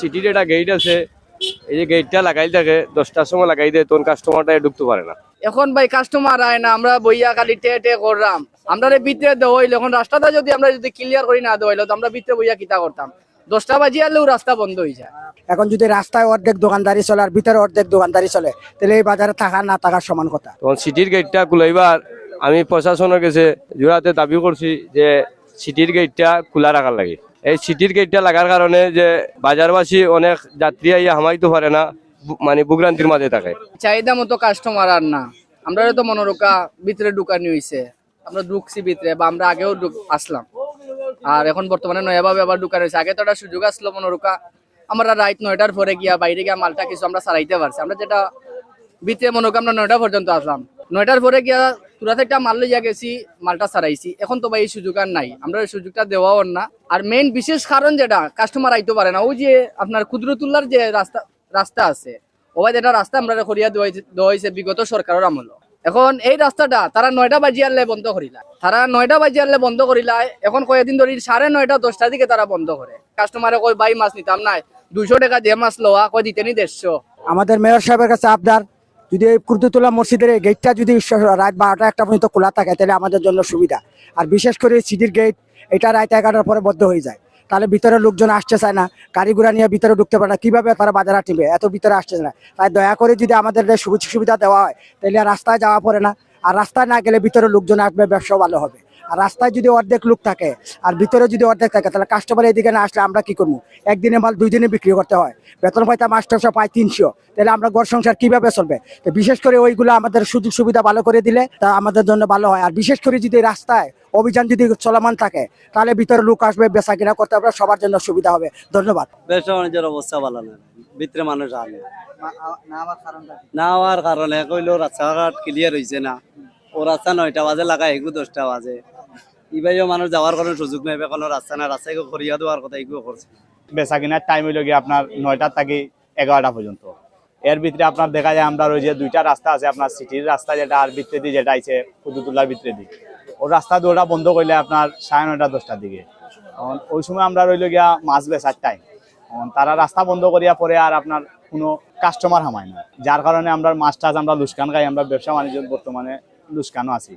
সিটির একটা গেট আছে। এই যে গেটটা লাগাই থাকে দশটার সময় লাগাই দেয় তখন কাস্টমারটা ঢুকতে পারে না। এখন ভাই কাস্টমার আয় না আমরা বইয়া খালি টে টে করলাম। আমরা ভিতরে দেওয়া হইল এখন রাস্তাটা যদি আমরা যদি ক্লিয়ার করি না দেওয়া হইল তো আমরা ভিতরে বইয়া কিতা করতাম। দশটা বাজি আলেও রাস্তা বন্ধ হয়ে যায়। এখন যদি রাস্তায় অর্ধেক দোকানদারি চলে আর ভিতরে অর্ধেক দোকানদারি চলে তাহলে এই বাজারে থাকা না থাকার সমান কথা। তখন সিটির গেটটা খুলাইবার আমি প্রশাসনের কাছে জোড়াতে দাবি করছি যে সিটির গেটটা খোলা রাখার লাগে। এই সিটির গেটটা লাগার কারণে যে বাজারবাসী অনেক যাত্রী আইয়া হামাইতে পারে না মানে ভোগান্তির মাঝে থাকে। চাহিদা মতো কাস্টমার আর না। আমরা তো মনোরকা ভিতরে ঢুকানি হইছে। আমরা ঢুকছি ভিতরে বা আমরা আগেও আসলাম। আর এখন বর্তমানে নয়াভাবে আবার ঢুকানো হয়েছে আগে তো একটা সুযোগ আসলো মনোরকা আমরা রাত নয়টার পরে গিয়া, বাইরে গিয়া মালটা কিছু আমরা সারাইতে পারছি। আমরা যেটা ভিতরে মনোরকা আমরা নয়টা পর্যন্ত আসলাম। নয়টার পরে গিয়া তুরা থেকে মাল লইয়া গেছি, মালটা সারাইছি এখন তো ভাই এই সুযোগ আর নাই। আমরা এই সুযোগটা দেওয়াও না। আর মেইন বিশেষ কারণ যেটা কাস্টমার আইতে পারে না। ওই যে আপনার কুদরতুল্লার যে রাস্তা রাস্তা আছে ওবাই এটা রাস্তা আমরা করিয়া দেওয়া হয়েছে- বিগত সরকারের আমল। এখন এই রাস্তাটা তারা নয়টা বাজি আনলে বন্ধ করিলা। তারা নয়টা বাজি আনলে বন্ধ করিলা এখন কয়েকদিন ধরে সাড়ে নয়টা, দশটার দিকে তারা বন্ধ করে। কাস্টমারে কয় বাই মাছ নিতাম নাই। দুইশো টাকা দিয়ে মাছ লওয়া, কয় দিতে নি দেড়শো। আমাদের মেয়র সাহেবের কাছে আবদার। যদি এই কুর্দুতলা মসজিদের এই গেটটা যদি রাত বারোটা একটা পর্যন্ত খোলা থাকে, তাহলে আমাদের জন্য সুবিধা। আর বিশেষ করে সিডির গেট এটা রাত এগারোটার পরে বদ্ধ হয়ে যায়। তাহলে ভিতরে লোকজন আসতে চায় না গাড়িগুড়া নিয়ে ভিতরে ঢুকতে পারে না। কীভাবে তারা বাজার টিপে? এত ভিতরে আসতে না। তাই দয়া করে যদি আমাদের সুযোগ সুবিধা দেওয়া হয়, তাহলে রাস্তায় যাওয়া পড়ে না। আর রাস্তায় না গেলে ভিতরে লোকজন আসবে ব্যবসা ভালো হবে। আর রাস্তায় যদি অর্ধেক লোক থাকে আর ভিতরে যদি অর্ধেক থাকে তাহলে কাস্টমার এদিকে না আসলে আমরা কি করব? একদিনে মাল দুই দিনে বিক্রি করতে হয়। বেতন পাইতাম মাস্টারশো পাই তিনশো। তাহলে আমরা ঘর সংসার কীভাবে চলবে? তো বিশেষ করে ওইগুলো আমাদের সুযোগ সুবিধা ভালো করে দিলে তা আমাদের জন্য ভালো হয়। আর বিশেষ করে যদি রাস্তায় অভিযান যদি চলমান থাকে তাহলে ভিতরে লোক আসবে বেচা কিনা করতে পারবে সবার জন্য সুবিধা হবে। ধন্যবাদ। ব্যবসা বাণিজ্যের অবস্থা ভালো না। ভিতরে মানুষ আনে না হওয়ার কারণে কইলো রাস্তাঘাট ক্লিয়ার হয়েছে না। ও রাস্তা নয়টা বাজে লাগায় দশটা বাজে। ইবাইও মানুষ যাওয়ার কোনো সুযোগ নেই কোনো রাস্তা না রাস্তায় করিয়া দেওয়ার কথা এগুলো করছে। বেচা কিনার টাইম হইল গিয়ে আপনার নয়টার থেকে এগারোটা পর্যন্ত। এর ভিতরে আপনার দেখা যায় আমরা ওই যে দুইটা রাস্তা আছে, আপনার সিটির রাস্তা যেটা আর ভিতরে দিয়ে যেটা আছে কুদুতুল্লার ভিতরে দিক ওই রাস্তা দুটা বন্ধ করলে আপনার সাড়ে নয়টা, দশটার দিকে। ওই সময় আমরা রইল গিয়া মাছ বেচার টাইম তারা রাস্তা বন্ধ করিয়া পরে আর আপনার কোনো কাস্টমার হামায় না। যার কারণে আমরা মাছ টাছ আমরা লুস্কান খাই, আমরা ব্যবসা বাণিজ্য বর্তমানে লুস্কানও আছি।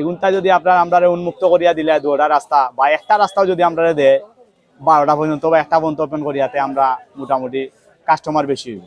এগুনটা যদি আপনার আমরা উন্মুক্ত করিয়া দিলে দুটা রাস্তা, বা একটা রাস্তাও যদি আমরা দেয়, বারোটা পর্যন্ত বা একটা পর্যন্ত ওপেন করিয়াতে আমরা মোটামুটি কাস্টমার বেশি হইব।